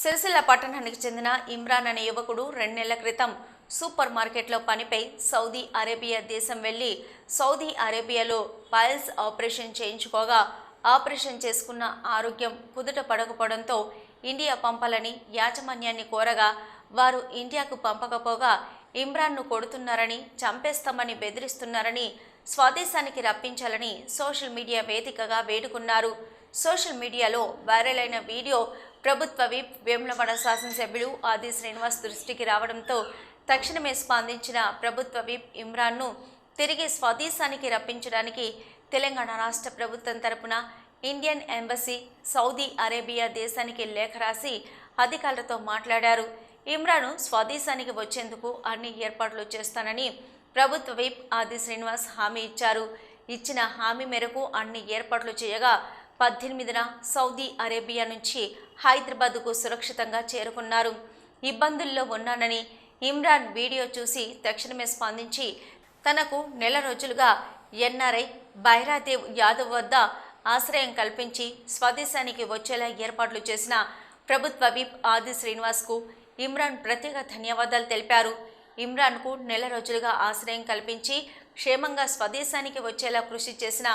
సిరిసిల్ల పట్టణానికి చెందిన ఇమ్రాన్ అనే యువకుడు రెండు నెలల క్రితం సూపర్ మార్కెట్లో పనిపై సౌదీ అరేబియా దేశం వెళ్ళి సౌదీ అరేబియాలో పైల్స్ ఆపరేషన్ చేయించుకోగా ఆపరేషన్ చేసుకున్న ఆరోగ్యం కుదుట పడకపోవడంతో ఇండియా పంపాలని యాజమాన్యాన్ని కోరగా వారు ఇండియాకు పంపకపోగా ఇమ్రాన్ను కొడుతున్నారని చంపేస్తామని బెదిరిస్తున్నారని స్వదేశానికి రప్పించాలని సోషల్ మీడియా వేదికగా వేడుకున్నారు. సోషల్ మీడియాలో వైరల్ అయిన వీడియో ప్రభుత్వ విప్ వేములవాడ శాసనసభ్యుడు ఆది శ్రీనివాస్ దృష్టికి రావడంతో తక్షణమే స్పందించిన ప్రభుత్వ విప్ ఇమ్రాన్ను తిరిగి స్వదేశానికి రప్పించడానికి తెలంగాణ రాష్ట్ర ప్రభుత్వం తరపున ఇండియన్ ఎంబసీ సౌదీ అరేబియా దేశానికి లేఖ రాసి అధికారులతో మాట్లాడారు. ఇమ్రాను స్వదేశానికి వచ్చేందుకు అన్ని ఏర్పాట్లు చేస్తానని ప్రభుత్వ విప్ ఆది శ్రీనివాస్ హామీ ఇచ్చారు. ఇచ్చిన హామీ మేరకు అన్ని ఏర్పాట్లు చేయగా పద్దెనిమిదిన సౌదీ అరేబియా నుంచి హైదరాబాద్కు సురక్షితంగా చేరుకున్నారు. ఇబ్బందుల్లో ఉన్నానని ఇమ్రాన్ వీడియో చూసి తక్షణమే స్పందించి తనకు నెల రోజులుగా ఎన్ఆర్ఐ బైరాదేవ్ యాదవ్ వద్ద ఆశ్రయం కల్పించి స్వదేశానికి వచ్చేలా ఏర్పాట్లు చేసిన ప్రభుత్వ విప్ ఆది శ్రీనివాస్కు ఇమ్రాన్ ప్రత్యేక ధన్యవాదాలు తెలిపారు. ఇమ్రాన్కు నెల రోజులుగా ఆశ్రయం కల్పించి క్షేమంగా స్వదేశానికి వచ్చేలా కృషి చేసిన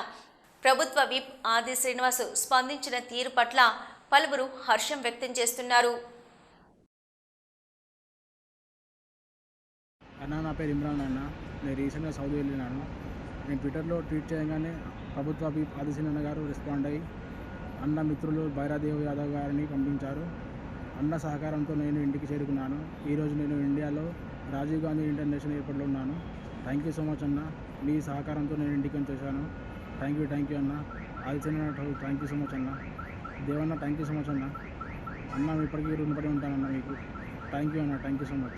ప్రభుత్వ విప్ ఆది శ్రీనివాస్ స్పందించిన తీరు పట్ల పలువురు హర్షం వ్యక్తం చేస్తున్నారు. అన్న నా పేరు ఇమ్రాన్ అన్న. నేను రీసెంట్గా సౌదీ వెళ్ళినాను. నేను ట్విట్టర్లో ట్వీట్ చేయగానే ప్రభుత్వ అభి- గారు రెస్పాండ్ అయ్యి అన్న మిత్రులు భైరాదేవ్ యాదవ్ గారిని పంపించారు. అన్న సహకారంతో నేను ఇంటికి చేరుకున్నాను. ఈరోజు నేను ఇండియాలో రాజీవ్ గాంధీ ఇంటర్నేషనల్ ఎయిర్పోర్ట్లో ఉన్నాను. థ్యాంక్ యూ సో మచ్ అన్న. మీ సహకారంతో నేను ఇంటికి వచ్చేసాను. థ్యాంక్ యూ థ్యాంక్ యూ అన్న. ఆదిత్యనాథ్ అన్న థ్యాంక్ యూ సో మచ్ అన్న. Devanna thank you so much అన్న. అన్న ఇప్పటికీ రుణపడి ఉంటానన్న మీకు. థ్యాంక్ యూ అన్న. Thank you so much